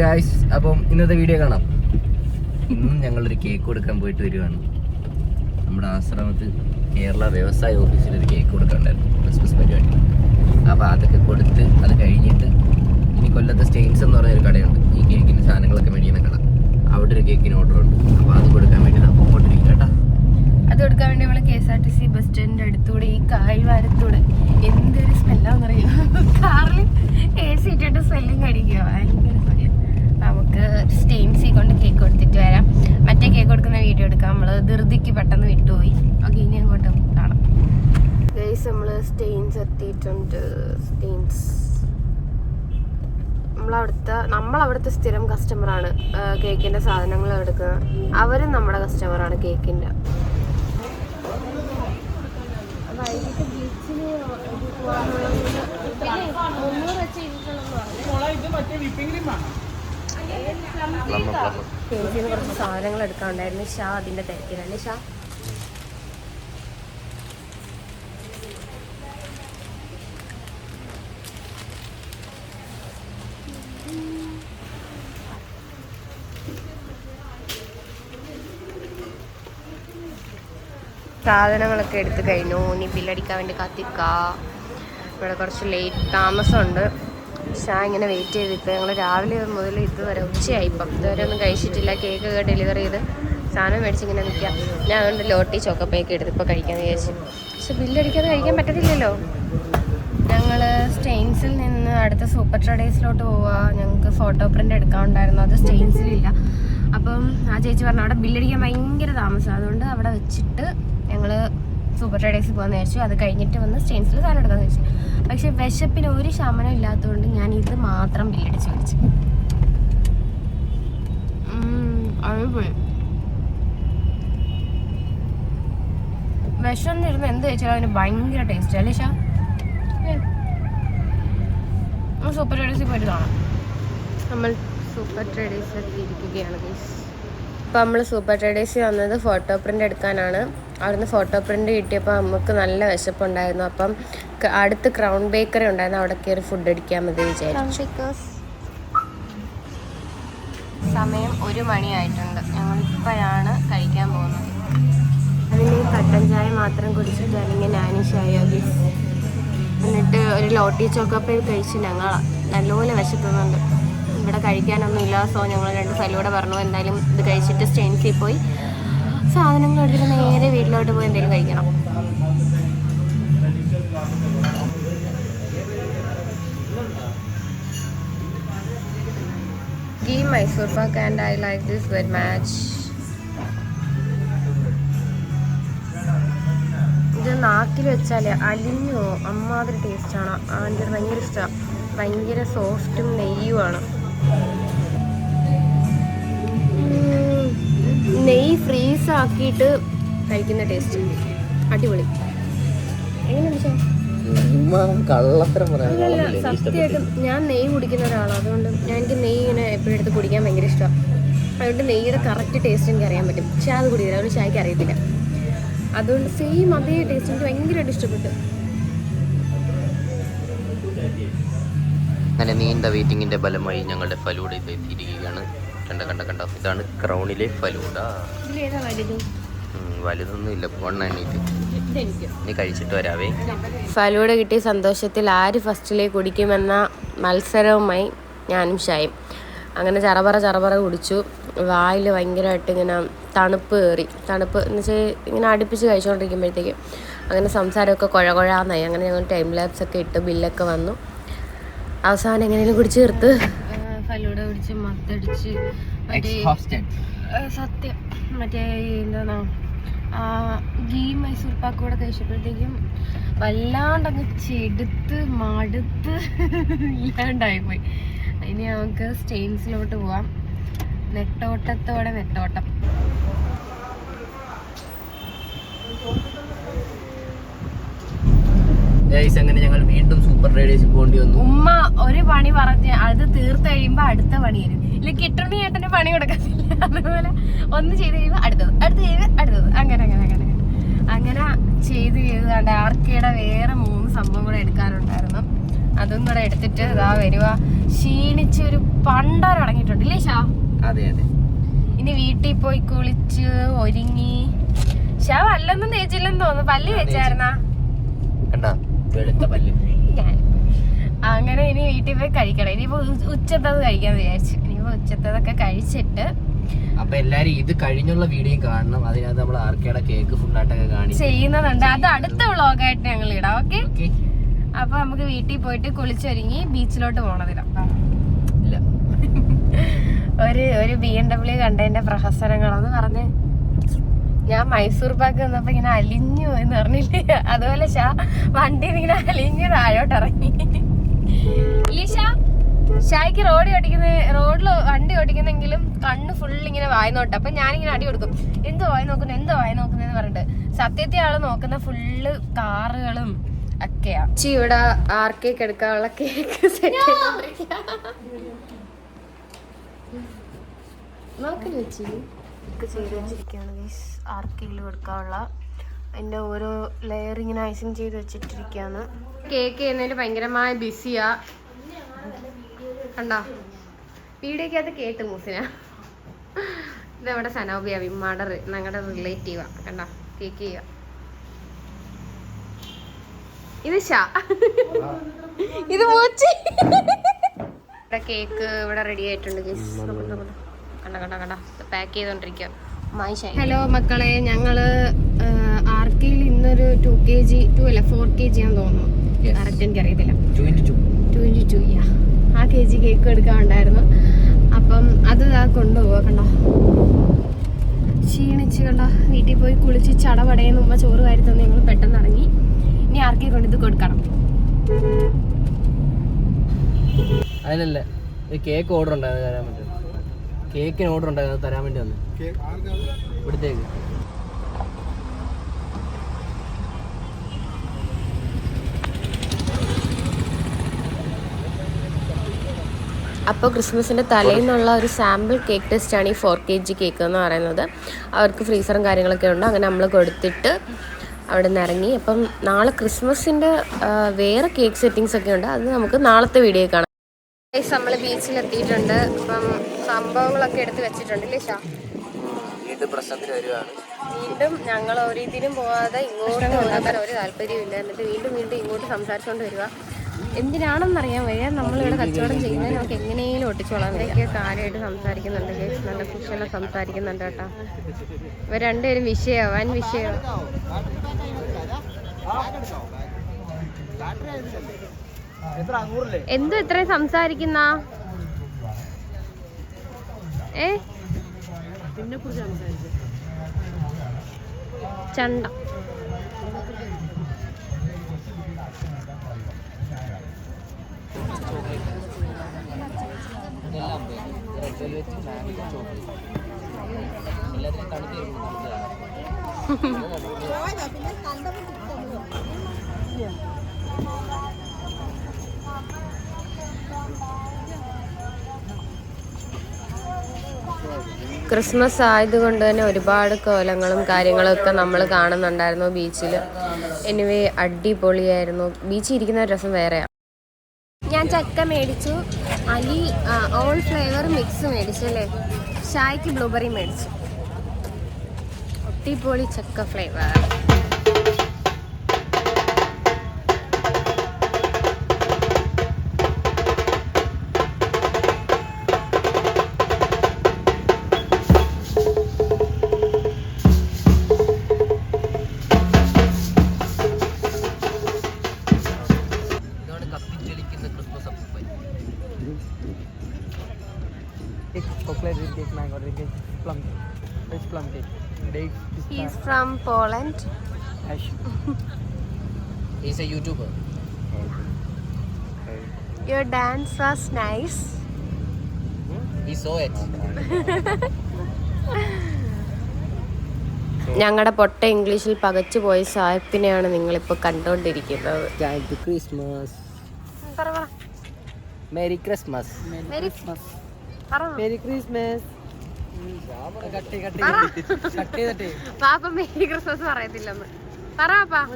Guys അപ്പം ഇന്നത്തെ video കാണാം. ഇന്നും ഞങ്ങളൊരു കേക്ക് കൊടുക്കാൻ പോയിട്ട് വരുവാണ് നമ്മുടെ ആശ്രമത്തിൽ കേരള വ്യവസായ ഓഫീസിൽ ഒരു കേക്ക് കൊടുക്കാനുണ്ടായിരുന്നു ക്രിസ്മസ് പരിപാടി. അപ്പോൾ അതൊക്കെ കൊടുത്ത് അത് കഴിഞ്ഞിട്ട് ഇനി കൊല്ലത്തെ സ്റ്റെയിൻസ് എന്ന് പറഞ്ഞൊരു കടയുണ്ട്. ഈ കേക്കിന് സാധനങ്ങളൊക്കെ മേടിക്കുന്ന കട അവിടെ ഒരു കേക്കിന് ഓർഡർ ഉണ്ട്. അപ്പോൾ അത് കൊടുക്കാൻ വേണ്ടി നമ്മൾ അങ്ങോട്ടിരിക്കും കേട്ടോ. അത് കൊടുക്കാൻ വേണ്ടി നമ്മൾ K S R T C bus സ്റ്റാൻഡിന്റെ അടുത്തൂടെ ഈ കാൽവാരത്തൂടെ. എന്തൊരു സ്മെല്ലാന്നറിയോ കാറിൽ എ സി ഇട്ടിട്ട് സ്മെല്ലും കടിക്കുക. ഭയങ്കര നമുക്ക് സ്റ്റെയിൻസി കൊണ്ട് കേക്ക് കൊടുത്തിട്ട് വരാം. മറ്റേ കേക്ക് കൊടുക്കുന്ന വീഡിയോ എടുക്കാം. നമ്മൾ ധൃതിക്ക് പെട്ടെന്ന് വിട്ടുപോയി. ഓക്കെ ഇനി അങ്ങോട്ട് കാണാം. ഗൈസ് നമ്മൾ സ്റ്റെയിൻസ് എത്തിയിട്ടുണ്ട്. സ്റ്റെയിൻസ് നമ്മളവിടുത്തെ നമ്മളവിടുത്തെ സ്ഥിരം കസ്റ്റമറാണ് കേക്കിന്റെ സാധനങ്ങൾ എടുക്കുന്നത്. അവരും നമ്മുടെ കസ്റ്റമറാണ് കേക്കിന്റെ വൈകിട്ട് ബീച്ചിൽ ചേച്ചിന്ന് കുറച്ച് സാധനങ്ങൾ എടുക്കാനുണ്ടായിരുന്നു ഷാ അതിന്റെ തിരക്കിലാണ്. ഷാ. സാധനങ്ങളൊക്കെ എടുത്തു കഴിഞ്ഞു. ഇനി ബില്ലടിക്കാൻ വേണ്ടി കാത്തിക്ക ഇവിടെ കുറച്ച് ലേറ്റ് താമസമുണ്ട്. ഷാ ഇങ്ങനെ വെയിറ്റ് ചെയ്ത് ഇപ്പം ഞങ്ങൾ രാവിലെ മുതൽ ഇതുവരെ ഉച്ചയായി. ഇപ്പം ഇതുവരെ ഒന്നും കഴിച്ചിട്ടില്ല. കേക്ക് ഒക്കെ ഡെലിവറി ചെയ്ത് സാധനം മേടിച്ച് ഇങ്ങനെ നിൽക്കാം ഞാൻ അതുകൊണ്ട് ലോട്ടി ചോക്കപ്പയൊക്കെ എടുത്ത് ഇപ്പോൾ കഴിക്കാമെന്ന് വിചാരിച്ചു. പക്ഷെ ബില്ലടിക്കാതെ കഴിക്കാൻ പറ്റത്തില്ലല്ലോ. ഞങ്ങൾ സ്റ്റെയിൻസിൽ നിന്ന് അടുത്ത സൂപ്പർ ട്രഡേഴ്സിലോട്ട് പോവുക ഞങ്ങൾക്ക് ഫോട്ടോ പ്രിന്റ് എടുക്കാനുണ്ടായിരുന്നു. അത് സ്റ്റെയിൻസിലില്ല അപ്പം ആ ചേച്ചി പറഞ്ഞു അവിടെ ബില്ലടിക്കാൻ ഭയങ്കര താമസം. അതുകൊണ്ട് അവിടെ വെച്ചിട്ട് ഞങ്ങൾ സൂപ്പർ ട്രേഡേഴ്സിൽ പോകാൻ വിചാരിച്ചു. അത് കഴിഞ്ഞിട്ട് വന്ന് സ്റ്റെയിൻസിൽ സാധനം എടുക്കാന്ന് വെച്ചു പക്ഷെ വിശപ്പിന് ഒരു ശമനം ഇല്ലാത്തതുകൊണ്ട് ഞാൻ ഇത് മാത്രം ബില്ലടിച്ച് വിളിച്ചു അടിപൊളി. ഇരുന്ന് എന്ത് കഴിച്ചാലും അതിന് ഭയങ്കര ടേസ്റ്റ് അല്ലേ ഷാ? സൂപ്പർ ട്രേഡേഴ്സിൽ പോയിട്ട് കാണാം. നമ്മൾ സൂപ്പർ ട്രേഡേഴ്സിൽ ഇരിക്കുകയാണ് ഗൈസ് അപ്പോൾ നമ്മൾ സൂപ്പർ ട്രേഡേഴ്സിൽ വന്നത് ഫോട്ടോ പ്രിന്റ് എടുക്കാനാണ്. അവിടുന്ന് ഫോട്ടോ പ്രിന്റ് കിട്ടിയപ്പോൾ നമുക്ക് നല്ല വിശപ്പുണ്ടായിരുന്നു. അപ്പം അടുത്ത് ക്രൗൺ ബേക്കറി ഉണ്ടായിരുന്നു. അവിടെ കയറി ഫുഡ് അടിക്കാൻ മതി വിചാരിച്ചു. സമയം ഒരു മണിയായിട്ടുണ്ട്. ഞങ്ങൾ ഇപ്പോഴാണ് കഴിക്കാൻ പോകുന്നത്. അതിന് കട്ടൻ ചായ മാത്രം കുടിച്ചിട്ട് അല്ലെങ്കിൽ നാനി ചായ എന്നിട്ട് ഒരു ലോട്ടി ചോക്കപ്പേ കഴിച്ച് ഞങ്ങൾ നല്ലപോലെ വിശക്കുന്നുണ്ട്. ഇവിടെ കഴിക്കാനൊന്നും ഇല്ല സോ ഞങ്ങൾ രണ്ട് സ്ഥലൂടെ പറഞ്ഞു എന്തായാലും ഇത് കഴിച്ചിട്ട് സ്റ്റെയിൻസിൽ പോയി. സാധനങ്ങൾ എടുത്തിട്ട് നേരെ വീട്ടിലോട്ട് പോയി എന്തെങ്കിലും കഴിക്കണം. Ghee Mysore pak and I like this very much ഇത് നാക്കിൽ വെച്ചാൽ അലിഞ്ഞോ? അമ്മാതിരി ടേസ്റ്റാണ് ആൻഡ് ഭയങ്കര ഇഷ്ടമാണ് ഭയങ്കര സോഫ്റ്റും നെയ്യുമാണ്. ആക്കിയിട്ട് കഴിക്കുന്ന ടേസ്റ്റ് അടിപൊളി. എങ്ങനെയുണ്ട് കള്ളത്തരം അങ്ങനെയല്ല സത്യമായിട്ടും ഞാൻ നെയ്യ് കുടിക്കുന്ന ഒരാളാണ് അതുകൊണ്ട് ഞാൻ എനിക്ക് നെയ്യ് ഇങ്ങനെ എപ്പോഴും എടുത്ത് കുടിക്കാൻ ഭയങ്കര ഇഷ്ടമാണ് അതുകൊണ്ട് നെയ്യുടെ കറക്റ്റ് ടേസ്റ്റ് എനിക്ക് അറിയാൻ പറ്റും. പക്ഷെ അത് കുടിക്കില്ല. അതുകൊണ്ട് ചായക്ക് അറിയത്തില്ല. അതുകൊണ്ട് സെയിം അതേ ടേസ്റ്റ് എനിക്ക് ഭയങ്കരമായിട്ട് ഇഷ്ടപ്പെട്ടു. അങ്ങനെ നീണ്ട വെയിറ്റിങ്ങിന്റെ ഫലമായി ഞങ്ങളുടെ ഫലൂടെ ഇത് എത്തിയിരിക്കുകയാണ് കണ്ട കണ്ട കണ്ട. ഇതാണ് ക്രൗണിലെ ഉം, വലുതൊന്നും ഇല്ല വൺ എണ്ണീറ്റ്. നീ കഴിച്ചിട്ട് വരാവേ. ഫലൂഡ കിട്ടിയ സന്തോഷത്തിൽ ആര് ഫസ്റ്റിലേക്ക് കുടിക്കുമെന്ന മത്സരവുമായി ഞാനും ഷായും. അങ്ങനെ ചറപറ ചറപറ കുടിച്ചു. വായിൽ ഭയങ്കരമായിട്ട് ഇങ്ങനെ തണുപ്പ് കയറി. തണുപ്പ് എന്ന് വെച്ചാൽ ഇങ്ങനെ അടുപ്പിച്ച് കഴിച്ചുകൊണ്ടിരിക്കുമ്പോഴത്തേക്കും അങ്ങനെ സംസാരമൊക്കെ കുഴ കുഴാന്നായി. അങ്ങനെ ഞങ്ങൾ ടൈം ലാബ്സ് ഒക്കെ ഇട്ട് ബില്ലൊക്കെ വന്നു. അവസാനം എങ്ങനെയും കുടിച്ച് തീർത്ത്. ഫലൂഡ പിടിച്ച് മത്തടിച്ച് സത്യം. മറ്റേ എന്താണ് ആ ഗീ മൈസൂർ പാക്ക് കൂടെ കഴിച്ചപ്പോഴത്തേക്കും വല്ലാണ്ടങ്ങ് ചെടുത്ത് മടുത്ത് ഇല്ലാണ്ടായി പോയി. ഇനി നമുക്ക് സ്റ്റെയിൻസിലോട്ട് പോവാം. നെട്ടോട്ടത്തോടെ നെട്ടോട്ടം. അങ്ങനെ ഞങ്ങൾ വീണ്ടും സൂപ്പർ റൈഡേഴ്സിൽ പോകേണ്ടി വന്നു. ഉമ്മ ഒരു പണി പറഞ്ഞ് അത് തീർത്ത് പണി തരും ഇല്ല കിട്ടുണ്ണി ഏട്ടന് പണി കൊടുക്കത്തില്ല. അതുപോലെ ഒന്ന് ചെയ്ത് കഴിയുമ്പോൾ അടുത്തത് അടുത്ത് ചെയ്ത് അടുത്തത്. അങ്ങനെ അങ്ങനെ അങ്ങനെ. അങ്ങനെ ചെയ്ത് ചെയ്താണ്ട് ആർക്കയുടെ വേറെ മൂന്ന് സംഭവം കൂടെ എടുക്കാനുണ്ടായിരുന്നു. അതും കൂടെ എടുത്തിട്ട് ഇതാ വരുക ക്ഷീണിച്ച് ഒരു പണ്ടറടങ്ങിയിട്ടുണ്ട് ഇല്ലേ ഷാ? അതെ അതെ. ഇനി വീട്ടിൽ പോയി കുളിച്ച് ഒരുങ്ങി. ഷാ വല്ലൊന്നും തേച്ചില്ലെന്ന് തോന്നുന്നു. പല്ല് തേച്ചായിരുന്നാ? വെളുത്ത പല്ല്. ഞാൻ അങ്ങനെ ഇനി വീട്ടിൽ പോയി കഴിക്കണം. ഇനിയിപ്പോ ഉച്ചത്തത് കഴിക്കാന്ന് വിചാരിച്ചു. ഇനിയിപ്പോ ഉച്ചത്തതൊക്കെ കഴിച്ചിട്ട് അപ്പൊ എല്ലാരും ഇത് കഴിഞ്ഞുള്ള വീഡിയോ കാണണം. അതിനകത്ത് നമ്മൾ ആർക്കേടെ കേക്ക് ഫുള്ളായിട്ടൊക്കെ കാണിക്കും. ചെയ്യുന്നതുണ്ട്. അത് അടുത്ത വ്ളോഗായിട്ട് ഞങ്ങൾ ഇടാം. ഓക്കെ? അപ്പൊ നമുക്ക് വീട്ടിൽ പോയിട്ട് കുളിച്ചൊരുങ്ങി ബീച്ചിലോട്ട് പോണതിനാ. ഒരു ഒരു ബി എം ഡബ്ല്യു കണ്ടതിന്റെ പ്രഹസനങ്ങളെന്ന് പറഞ്ഞ്. ഞാൻ മൈസൂർ പാക്ക് വന്നപ്പോ ഇങ്ങനെ അലിഞ്ഞു എന്ന് പറഞ്ഞില്ലേ? അതുപോലെ ഷാ വണ്ടി ഇങ്ങനെ അലിഞ്ഞു താഴോട്ട് ഷാ ഷായ്ക്ക് റോഡ് ഓടിക്കുന്ന റോഡിൽ വണ്ടി ഓടിക്കുന്നെങ്കിലും കണ്ണ് ഫുൾ ഇങ്ങനെ വായി നോട്ടെ. അപ്പൊ ഞാനിങ്ങനെ അടി കൊടുക്കും. എന്ത് വായി നോക്കുന്നു? എന്ത് വായി നോക്കുന്നെന്ന് പറഞ്ഞിട്ട്. സത്യത്തെ ആൾ നോക്കുന്ന ഫുള്ള് കാറുകളും ഒക്കെയാ. ചി ഇവിടെ ആർക്കേക്ക് എടുക്കാനുള്ള കേക്ക് ചെയ്ത് വെച്ചിരിക്കുകയാണ് ഗൈസ് ആർക്കെങ്കിലും കൊടുക്കാനുള്ള. അതിന്റെ ഓരോ ലെയർ ഇങ്ങനെ ഐസിങ് ചെയ്ത് വെച്ചിട്ടിരിക്കുകയാണ് കേക്ക് ചെയ്യുന്നതിൽ ഭയങ്കരമായ ബിസിയാ. കണ്ടോ? വീഡിയോക്കകത്ത് കേട്ട് മൂസിന. ഇത് നമ്മുടെ സനോബിയ? വിമ്മാടെ ഞങ്ങളുടെ റിലേറ്റീവാ. കണ്ടോ? കേക്ക് ചെയ്യുക. ഇത് ഷാ. ഇത് മൂച്ചി. ഇവിടെ കേക്ക് ഇവിടെ റെഡി ആയിട്ടുണ്ട് കണ്ട കണ്ട കണ്ട? പാക്ക് ചെയ്തോണ്ടിരിക്കുക ഹലോ മക്കളെ. ഞങ്ങൾ ആർക്കിയിൽ ഇന്നൊരു ടു കെ ജി ടു അല്ല ഫോർ കെ ജി ആണെന്ന് തോന്നുന്നു. കറക്റ്റ് എനിക്കറിയത്തില്ല. Twenty two twenty two yeah ആ കെ ജി കേക്ക് എടുക്കാനുണ്ടായിരുന്നു. അപ്പം അത് ഇതാ കൊണ്ടുപോവാ കണ്ടോ. ക്ഷീണിച്ച് കണ്ടോ. വീട്ടിൽ പോയി കുളിച്ച് ചടപടയെന്ന് ഉമ്മ ചോറ് വാരി തന്നെ ഞങ്ങൾ പെട്ടെന്ന് ഇറങ്ങി ഇനി ആർക്കെ കൊണ്ട് ഇത് കൊടുക്കണം. അതിനല്ല കേക്ക് ഓർഡർ ഉണ്ടായിരുന്നു തരാൻ വേണ്ടി. കേക്കിന് ഓർഡർ ഉണ്ടായിരുന്നു തരാൻ വേണ്ടി വന്നു. ഇവിടത്തേക്ക്. അപ്പോൾ ക്രിസ്മസിന്റെ തലേന്നുള്ള ഒരു സാമ്പിൾ കേക്ക് ടെസ്റ്റാണ് ഈ ഫോർ കെ ജി കേക്ക് എന്ന് പറയുന്നത്. അവർക്ക് ഫ്രീസറും കാര്യങ്ങളൊക്കെ ഉണ്ട്. അങ്ങനെ നമ്മൾ കൊടുത്തിട്ട് അവിടെ നിന്ന് ഇറങ്ങി. അപ്പം നാളെ ക്രിസ്മസിന്റെ വേറെ കേക്ക് സെറ്റിങ്സ് ഒക്കെ ഉണ്ട്. അത് നമുക്ക് നാളത്തെ വീഡിയോ കാണാം. നമ്മൾ ബീച്ചിലെത്തിയിട്ടുണ്ട് അപ്പം സംഭവങ്ങളൊക്കെ എടുത്ത് വെച്ചിട്ടുണ്ട് ഇല്ലേ ഷാ? വീണ്ടും പ്രശ്നത്തിന് വരുവാണ്. വീണ്ടും ഞങ്ങൾ ഒരു ഇതിനും പോവാതെ ഇങ്ങോട്ട് ഒരു താല്പര്യമില്ല എന്നിട്ട് വീണ്ടും വീണ്ടും ഇങ്ങോട്ട് സംസാരിച്ചുകൊണ്ട് വരിക എന്തിനാണെന്നറിയാൻ വയ്യ. നമ്മളിവിടെ കച്ചവടം ചെയ്യുന്നത് നമുക്ക് എങ്ങനെയും ഒട്ടിച്ചോളാം ഇവരൊക്കെ കാര്യമായിട്ട് സംസാരിക്കുന്നുണ്ട് കേസ്. നല്ല കുഷ്യനെ സംസാരിക്കുന്നുണ്ട് കേട്ടോ. ഇവർ രണ്ടുപേരും വിഷയമാണ് വൻ വിഷയോ എന്തോ ഇത്രയും സംസാരിക്കുന്ന? ഏ? ചണ്ട. ക്രിസ്മസ് ആയതുകൊണ്ട് തന്നെ ഒരുപാട് കോലങ്ങളും കാര്യങ്ങളും ഒക്കെ നമ്മൾ കാണുന്നുണ്ടായിരുന്നു ബീച്ചിൽ എനിവേ അടിപൊളിയായിരുന്നു. ബീച്ചിൽ ഇരിക്കുന്ന രസം വേറെയാണ് ഞാൻ ചക്ക മേടിച്ചു. അലി ഓൾ ഫ്ലേവർ മിക്സ് മേടിച്ചു അല്ലേ? ഷായ്ക്ക് ബ്ലൂബെറി മേടിച്ചു. അടിപൊളി ചക്ക ഫ്ലേവർ പോളണ്ട്. Ash. Is a YouTuber your dance was nice ഈ സോ ഇറ്റ് ഞങ്ങളുടെ പൊട്ട ഇംഗ്ലീഷിൽ പകച്ചു പോയ സാഹിപ്പിനെയാണ് നിങ്ങളിപ്പോൾ കണ്ടുകൊണ്ടിരിക്കുന്നത് Christmas merry Christmas merry Christmas merry Christmas പാപ്പ മേരി ക്രിസ്മസ് പറയത്തില്ലെന്ന്. പറ പാപ്പ.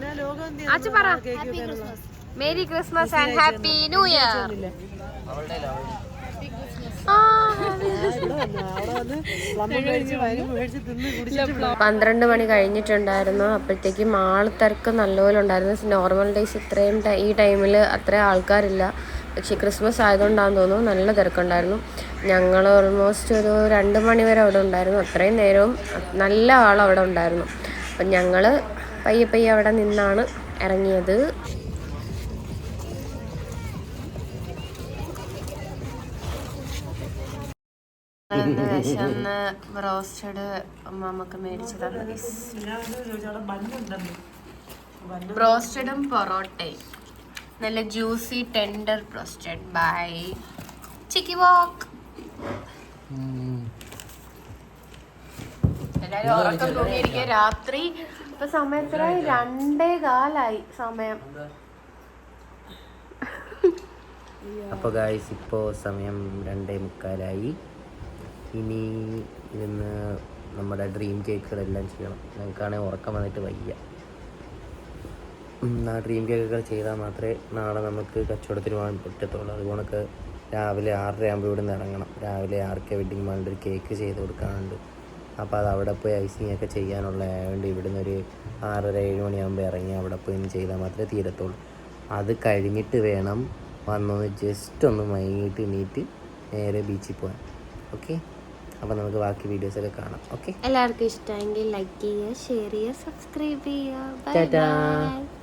അച്ഛ പറ. Merry Christmas and happy new year. പന്ത്രണ്ട് മണി കഴിഞ്ഞിട്ടുണ്ടായിരുന്നു. അപ്പോഴത്തേക്കും ആൾ തിരക്ക് നല്ലപോലെ ഉണ്ടായിരുന്നു. നോർമൽ ഡേയ്സ് ഇത്രയും ഈ ടൈമിൽ അത്ര ആൾക്കാരില്ല. പക്ഷേ ക്രിസ്മസ് ആയതുകൊണ്ടാണെന്ന് തോന്നുന്നു നല്ല തിരക്കുണ്ടായിരുന്നു. ഞങ്ങൾ ഓൾമോസ്റ്റ് ഒരു രണ്ട് മണി വരെ അവിടെ ഉണ്ടായിരുന്നു. അത്രയും നേരവും നല്ല ആൾ അവിടെ ഉണ്ടായിരുന്നു. അപ്പം ഞങ്ങൾ പയ്യെ പയ്യെ അവിടെ നിന്നാണ് ഇറങ്ങിയത്. വിശന്ന് റോസ്റ്റഡ് അമ്മമ്മക്ക് മേടിച്ചു തന്നു ബ്രോസ്റ്റഡും പൊറോട്ടയും. നല്ല ജ്യൂസി ടെൻഡർ റോസ്റ്റഡ് ബൈ ചിക്കി വാക്ക്. എല്ലാരും ഉറക്കം തൂങ്ങിയിരിക്കുക രാത്രി. ഇപ്പൊ സമയം എത്ര? രണ്ടേ കാലായി സമയം. അപ്പോൾ ഗായ്സ് ഇപ്പോൾ സമയം രണ്ടേ മുക്കാലായി. ഇനി ഇരുന്ന് നമ്മുടെ ഡ്രീം കേക്കുകളെല്ലാം ചെയ്യണം. ഞങ്ങൾക്കാണെങ്കിൽ ഉറക്കം വന്നിട്ട് വയ്യ. ആ ഡ്രീം കേക്കുകൾ ചെയ്താൽ മാത്രമേ നാളെ നമുക്ക് കച്ചവടത്തിന് പോകാൻ പറ്റത്തുള്ളൂ. അതുകൊണ്ടൊക്കെ രാവിലെ ആറര ആകുമ്പോൾ ഇവിടെ നിന്ന് ഇറങ്ങണം. രാവിലെ ആർക്കെ വെഡിങ് മാളിൽ ഒരു കേക്ക് ചെയ്ത് കൊടുക്കാനുണ്ട്. അപ്പോൾ അത് അവിടെ പോയി ഐസിങ് ഒക്കെ ചെയ്യാനുള്ള ആയതുകൊണ്ട് ഇവിടുന്ന് ഒരു ആറര ഏഴ് മണിയാകുമ്പോൾ ഇറങ്ങി അവിടെ പോയി ഒന്ന് ചെയ്താൽ മാത്രമേ തീരത്തുള്ളൂ. അത് കഴിഞ്ഞിട്ട് വേണം വന്നൊന്ന് ജസ്റ്റ് ഒന്ന് മയങ്ങിയിട്ട് എണീറ്റ് നേരെ ബീച്ചിൽ പോകാൻ. ഓക്കെ അപ്പോൾ നമുക്ക് ബാക്കി വീഡിയോസൊക്കെ കാണാം. ഓക്കെ എല്ലാവർക്കും ഇഷ്ടമെങ്കിൽ ലൈക്ക് ചെയ്യുക ഷെയർ ചെയ്യുക സബ്സ്ക്രൈബ് ചെയ്യുക.